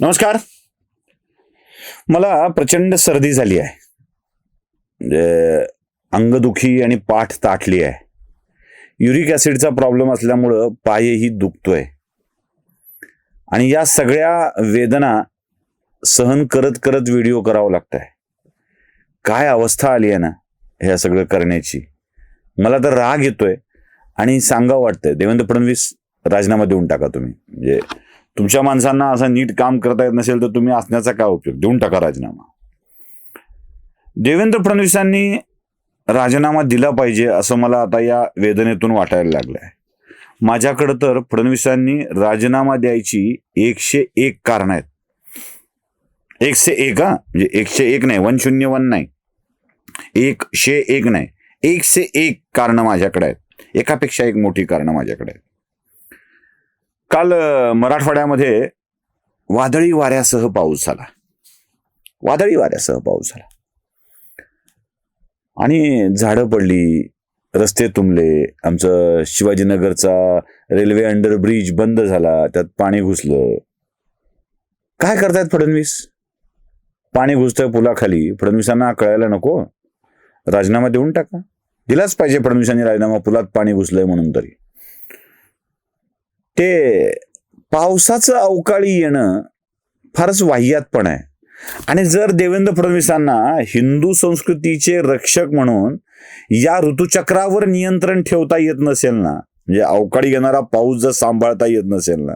नमस्कार. मला प्रचंड सर्दी झाली आहे. म्हणजे अंगदुखी आणि पाठ ताटली आहे. युरिक ॲसिडचा प्रॉब्लेम असल्यामुळं पायही दुखतोय. आणि या सगळ्या वेदना सहन करत करत व्हिडिओ करावं लागत आहे काय अवस्था आली आहे ना ह्या सगळं करण्याची? मला तर राग येतोय आणि सांगावं वाटतंय. देवेंद्र फडणवीस राजीनामा देऊन टाका तुम्ही. म्हणजे तुमच्या माणसांना असं नीट काम करता येत नसेल तर तुम्ही असण्याचा काय उपयोग? देऊन टाका राजीनामा. देवेंद्र फडणवीसांनी राजीनामा दिला पाहिजे असं मला आता या वेदनेतून वाटायला लागलं आहे माझ्याकडं तर फडणवीसांनी राजीनामा द्यायची एकशे एक कारण आहेत. एकशे एक हा? म्हणजे एकशे एक नाही वन शून्य वन नाही. एकशे एक नाही. एकशे एक कारणं माझ्याकडे आहेत. एकापेक्षा एक मोठी कारणं माझ्याकडे आहेत. काल मराठवाड्यामध्ये वादळी वाऱ्यासह पाऊस झाला. वादळी वाऱ्यासह पाऊस झाला. आणि झाडं पडली रस्ते तुंबले आमचं शिवाजीनगरचा रेल्वे अंडर ब्रिज बंद झाला त्यात पाणी घुसलं. काय करतायत फडणवीस? पाणी घुसतंय पुलाखाली. फडणवीसांना कळायला नको. राजीनामा देऊन टाका. दिलाच पाहिजे फडणवीसांनी राजीनामा. पुलात पाणी घुसलंय म्हणून तरी. ते पावसाचं अवकाळी येणं फारच वाह्यात पण आहे. आणि जर देवेंद्र फडणवीसांना हिंदू संस्कृतीचे रक्षक म्हणून या ऋतुचक्रावर नियंत्रण ठेवता येत नसेल ना म्हणजे अवकाळी येणारा पाऊस जर सांभाळता येत नसेल ना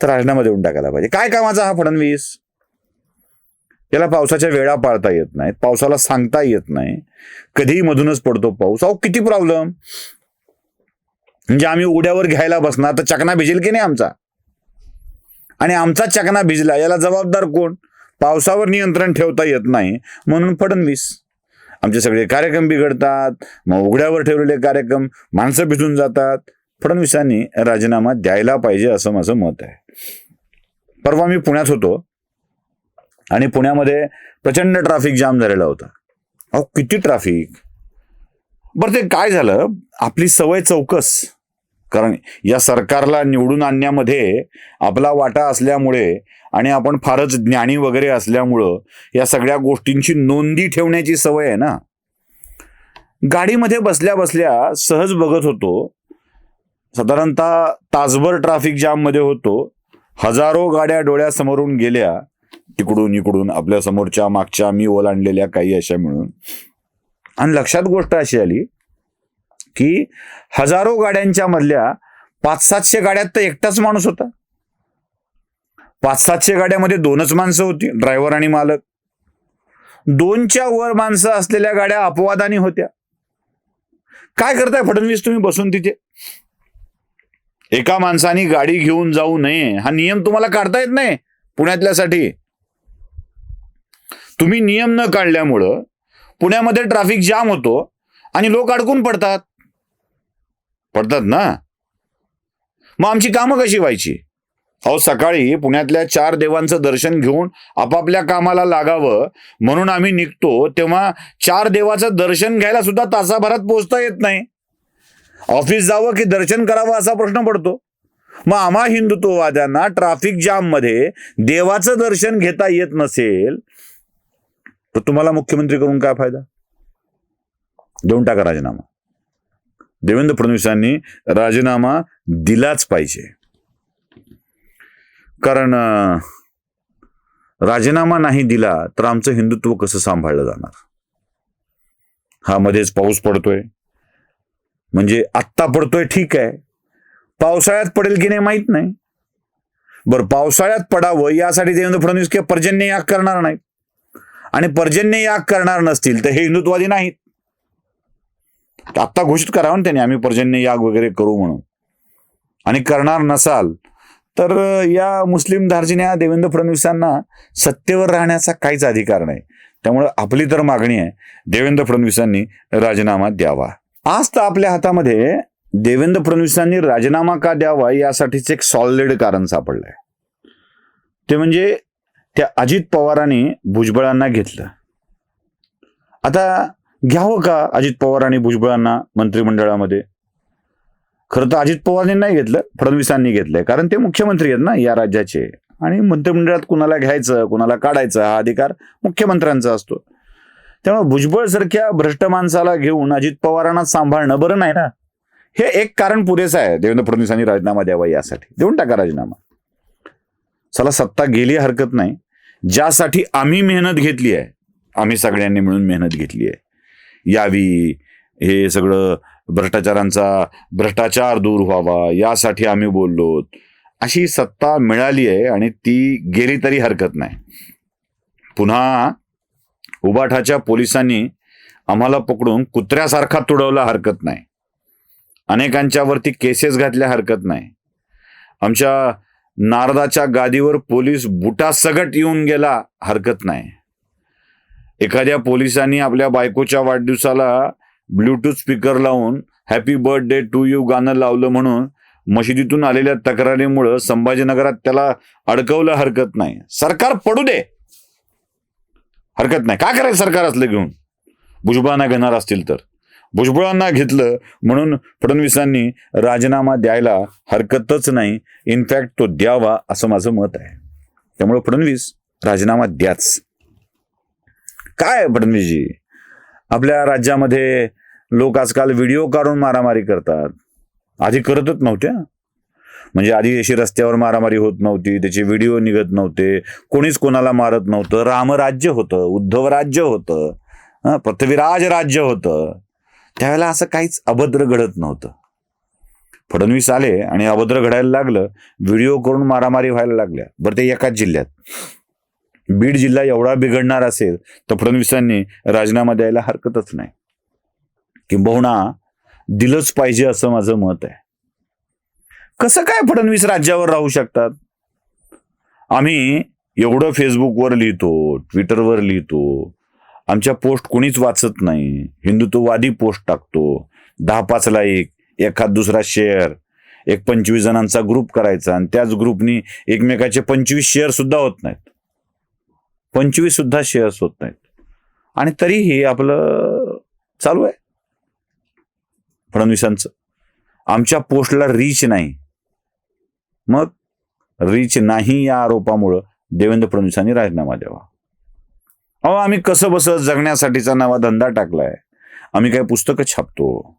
तर राजीनामा देऊन टाकायला पाहिजे. काय कामाचा हा फडणवीस? याला पावसाच्या वेळा पाळता येत नाहीत पावसाला सांगता येत नाही. कधीही मधूनच पडतो पाऊस. अहो किती प्रॉब्लेम म्हणजे आम्ही उड्यावर घ्यायला बसणार. तर चकना भिजेल की नाही आमचा? आणि आमचा चकना भिजला याला जबाबदार कोण? पावसावर नियंत्रण ठेवता येत नाही. म्हणून फडणवीस. आमचे सगळे कार्यक्रम बिघडतात मग उघड्यावर ठेवलेले कार्यक्रम माणसं भिजून जातात. फडणवीसांनी राजीनामा द्यायला पाहिजे असं माझं मत आहे. परवा मी पुण्यात होतो. आणि पुण्यामध्ये प्रचंड ट्रॅफिक जाम झालेला होता. अहो किती ट्रॅफिक बरं ते काय झालं? आपली सवय चौकस. कारण या सरकारला निवडून आणण्यामध्ये आपला वाटा असल्यामुळे आणि आपण फारच ज्ञानी वगैरे असल्यामुळं या सगळ्या गोष्टींची नोंदी ठेवण्याची सवय आहे ना. गाडीमध्ये बसल्या बसल्या सहज बघत होतो. साधारणतः तासभर ट्रॅफिक जाममध्ये होतो. हजारो गाड्या डोळ्यासमोरून गेल्या. तिकडून इकडून आपल्या समोरच्या मागच्या मी ओलांडलेल्या काही अशा मिळून आणि लक्षात गोष्ट अशी आली की हजारो गाड्यांच्या मधल्या पाच सातशे गाड्यात तर एकटाच माणूस होता. पाच सातशे गाड्यामध्ये दोनच माणसं होती ड्रायव्हर आणि मालक. दोनच्या वर माणसं असलेल्या गाड्या अपवादानी होत्या. काय करताय फडणवीस तुम्ही बसून तिथे? एका माणसाने गाडी घेऊन जाऊ नये हा नियम तुम्हाला काढता येत नाही पुण्यातल्यासाठी. तुम्ही नियम न काढल्यामुळं पुण्यामध्ये ट्रॅफिक जाम होतो आणि लोक अडकून पडतात. पडतात ना? मग आमची कामं कशी व्हायची? अहो सकाळी पुण्यातल्या चार देवांचं दर्शन घेऊन आपापल्या कामाला लागावं म्हणून आम्ही निघतो तेव्हा चार देवाचं दर्शन घ्यायला सुद्धा तासाभरात पोहोचता येत नाही. ऑफिस जावं की दर्शन करावं असा प्रश्न पडतो. मग आम्हा हिंदुत्ववाद्यांना ट्रॅफिक जाममध्ये देवाचं दर्शन घेता येत नसेल तर तुम्हाला मुख्यमंत्री करून काय फायदा? देऊन टाका राजीनामा. देवेंद्र फडणवीसांनी राजीनामा दिलाच पाहिजे. कारण राजीनामा नाही दिला तर आमचं हिंदुत्व कसं सांभाळलं जाणार? हा मध्येच पाऊस पडतोय. म्हणजे आत्ता पडतोय ठीक आहे. पावसाळ्यात पडेल की नाही माहीत नाही. बरं पावसाळ्यात पडावं यासाठी देवेंद्र फडणवीस किंवा पर्जन्य याग करणार नाहीत. आणि पर्जन्य याग करणार नसतील तर हे हिंदुत्ववादी नाहीत. आत्ता घोषित करावं ना त्यांनी आम्ही पर्जन्य याग वगैरे करू म्हणून. आणि करणार नसाल तर या मुस्लिम धार्जिन्या देवेंद्र फडणवीसांना सत्तेवर राहण्याचा काहीच अधिकार नाही. त्यामुळे आपली तर मागणी आहे देवेंद्र फडणवीसांनी राजीनामा द्यावा. आज तर आपल्या हातामध्ये देवेंद्र फडणवीसांनी राजीनामा का द्यावा यासाठीच एक सॉलिड कारण सापडलंय. ते म्हणजे त्या अजित पवारांनी भुजबळांना घेतलं. आता घ्यावं का अजित पवार आणि भुजबळांना मंत्रिमंडळामध्ये? खरं तर अजित पवारांनी नाही घेतलं फडणवीसांनी घेतलंय. कारण ते मुख्यमंत्री आहेत ना या राज्याचे. आणि मंत्रिमंडळात कुणाला घ्यायचं कुणाला काढायचं हा अधिकार मुख्यमंत्र्यांचा असतो. त्यामुळे भुजबळ सारख्या भ्रष्ट माणसाला घेऊन अजित पवारांना सांभाळणं बरं नाही ना. हे एक कारण पुरेसं आहे देवेंद्र फडणवीसांनी राजीनामा द्यावा यासाठी. देऊन टाका राजीनामा. चला सत्ता गेली हरकत नाही. ज्यासाठी आम्ही मेहनत घेतली आहे आम्ही सगळ्यांनी मिळून मेहनत घेतली आहे. यावी. हे सगळं भ्रष्टाचारांचा भ्रष्टाचार दूर व्हावा यासाठी आम्ही बोललो. अशी सत्ता मिळाली आहे आणि ती गेली तरी हरकत नाही. पुन्हा उबाठाच्या पोलिसांनी आम्हाला पकडून कुत्र्यासारखा तुडवला हरकत नाही. अनेकांच्यावरती केसेस घातल्या हरकत नाही. आमच्या नारदाच्या गादीवर पोलीस बुटासगट येऊन गेला हरकत नाही. एखाद्या पोलिसांनी आपल्या बायकोच्या वाढदिवसाला ब्लूटूथ स्पीकर लावून हॅपी बर्थडे टू यू गाणं लावलं म्हणून मशिदीतून आलेल्या तक्रारीमुळं संभाजीनगरात त्याला अडकवलं हरकत नाही. सरकार पडू दे. हरकत नाही. काय करायचं सरकार असलं घेऊन? भुजबळांना घेणार असतील तर. भुजबळांना घेतलं म्हणून फडणवीसांनी राजीनामा द्यायला हरकतच नाही. इनफॅक्ट तो द्यावा असं माझं मत आहे. त्यामुळे फडणवीस राजीनामा द्याच. काय फडणवीसजी आपल्या राज्यामध्ये लोक आजकाल व्हिडिओ काढून मारामारी करतात. आधी करतच नव्हत्या. म्हणजे आधी अशी रस्त्यावर मारामारी होत नव्हती त्याचे व्हिडिओ निघत नव्हते कोणीच कोणाला मारत नव्हतं. रामराज्य होतं उद्धव राज्य होतं पृथ्वीराज राज्य होतं. त्यावेळेला असं काहीच अभद्र घडत नव्हतं. फडणवीस आले आणि अभद्र घडायला लागलं. व्हिडिओ करून मारामारी व्हायला लागल्या. बरं ते एकाच जिल्ह्यात. बीड जिल्हा एवढा बिघडणार असेल तर फडणवीसांनी राजीनामा द्यायला हरकतच नाही. किंबहुना दिलंच पाहिजे असं माझं मत आहे. कसं काय फडणवीस राज्यावर राहू शकतात? आम्ही एवढं फेसबुकवर लिहितो ट्विटरवर लिहितो आमच्या पोस्ट कोणीच वाचत नाही. हिंदुत्ववादी पोस्ट टाकतो दहा पाच लाईक एखाद दुसरा शेअर एक पंचवीस जणांचा ग्रुप करायचा आणि त्याच ग्रुपनी एकमेकाचे पंचवीस शेअर सुद्धा होत नाहीत. पंचवीस सुद्धा शेअर्स होत नाहीत. आणि तरीही आपलं चालू आहे. फडणवीसांचं. आमच्या पोस्टला रीच नाही. मग रीच नाही या आरोपामुळं देवेंद्र फडणवीसांनी राजीनामा द्यावा. अहो आम्ही कसं बस जगण्यासाठीचा नवा धंदा टाकलाय. आम्ही काय पुस्तकं छापतो.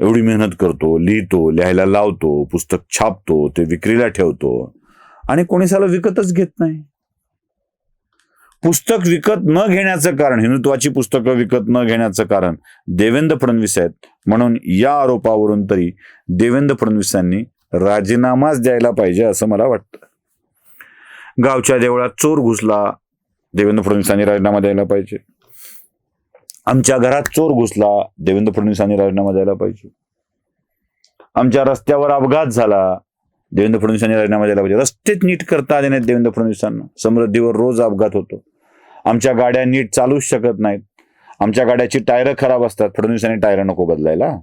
एवढी मेहनत करतो लिहितो लिहायला लावतो पुस्तक छापतो ते विक्रीला ठेवतो. आणि कोणी साला विकतच घेत नाही. पुस्तक विकत न घेण्याचं कारण हिंदुत्वाची पुस्तकं विकत न घेण्याचं कारण देवेंद्र फडणवीस आहेत. म्हणून या आरोपावरून तरी देवेंद्र फडणवीसांनी राजीनामाच द्यायला पाहिजे असं मला वाटतं. गावच्या देवळात चोर घुसला देवेंद्र फडणवीसांनी राजीनामा द्यायला पाहिजे. आमच्या घरात चोर घुसला देवेंद्र फडणवीसांनी राजीनामा द्यायला पाहिजे. आमच्या रस्त्यावर अपघात झाला देवेंद्र फडणवीसांनी राजीनामा द्यायला पाहिजे. रस्तेच नीट करता आले नाहीत देवेंद्र फडणवीसांना समृद्धीवर रोज अपघात होतो. आमच्या गाड्या नीट चालूच शकत नाहीत. आमच्या गाड्याची टायरं खराब असतात. फडणवीसांनी टायर नको बदलायला.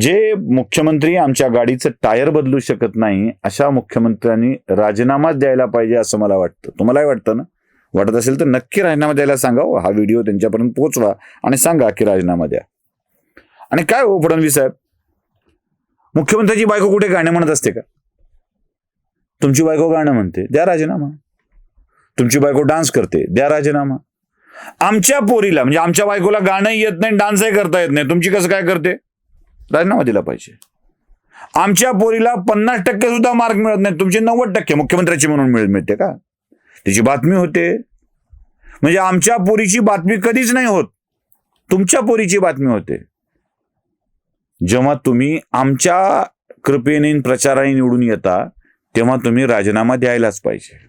जे मुख्यमंत्री आमच्या गाडीचं टायर बदलू शकत नाही अशा मुख्यमंत्र्यांनी राजीनामाच द्यायला पाहिजे असं मला वाटतं. तुम्हालाही वाटतं ना? वाटत असेल तर नक्की राजीनामा द्यायला सांगा हो. हा व्हिडिओ त्यांच्यापर्यंत पोहोचवा आणि सांगा की राजीनामा द्या. आणि काय हो फडणवीस साहेब? मुख्यमंत्र्याची बायको कुठे गाणं म्हणत असते का? तुमची बायको गाणं म्हणते द्या राजीनामा. तुमची बायको डान्स करते द्या राजीनामा. आमच्या पोरीला म्हणजे आमच्या बायकोला गाणंही येत नाही डान्सही करता येत नाही. तुमची कसं काय करते? राजीनामा दिला पाहिजे. आमच्या पोरीला पन्नास टक्के सुद्धा मार्क मिळत नाही. तुमचे नव्वद टक्के मुख्यमंत्र्याची म्हणून मिळ मिळते का? त्याची बातमी होते. म्हणजे आमच्या पोरीची बातमी कधीच नाही होत. तुमच्या पोरीची बातमी होते. जेव्हा तुम्ही आमच्या कृपेने प्रचाराने निवडून येता तेव्हा तुम्ही राजीनामा द्यायलाच पाहिजे.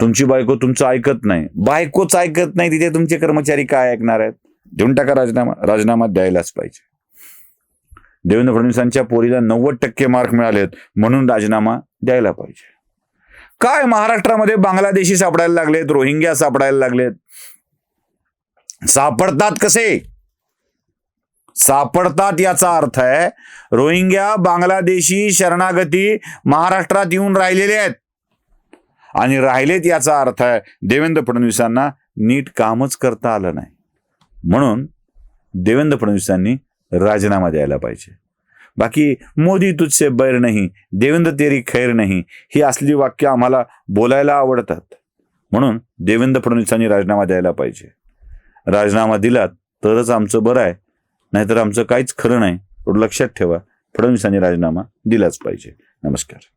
तुमची बायको तुमचं ऐकत नाही. बायकोच ऐकत नाही तिथे तुमचे कर्मचारी काय ऐकणार आहेत? देऊन टाका राजीनामा राजीनामा द्यायलाच पाहिजे. देवेंद्र फडणवीसांच्या पोरीला नव्वद टक्के मार्क मिळालेत म्हणून राजीनामा द्यायला पाहिजे. काय महाराष्ट्रामध्ये बांगलादेशी सापडायला लागलेत रोहिंग्या सापडायला लागलेत? सापडतात कसे? सापडतात याचा अर्थ आहे रोहिंग्या बांगलादेशी शरणागती महाराष्ट्रात येऊन राहिलेले आहेत. आणि राहिलेत याचा अर्थ आहे देवेंद्र फडणवीसांना नीट कामच करता आलं नाही. म्हणून देवेंद्र फडणवीसांनी राजीनामा द्यायला पाहिजे. बाकी मोदी तुझसे बैर नाही देवेंद्र तेरी खैर नाही ही असली वाक्य आम्हाला बोलायला आवडतात. म्हणून देवेंद्र फडणवीसांनी राजीनामा द्यायला पाहिजे. राजीनामा दिलात तरच आमचं बरं आहे. नाहीतर आमचं काहीच खरं नाही. लक्षात ठेवा. फडणवीसांनी राजीनामा दिलाच पाहिजे. नमस्कार.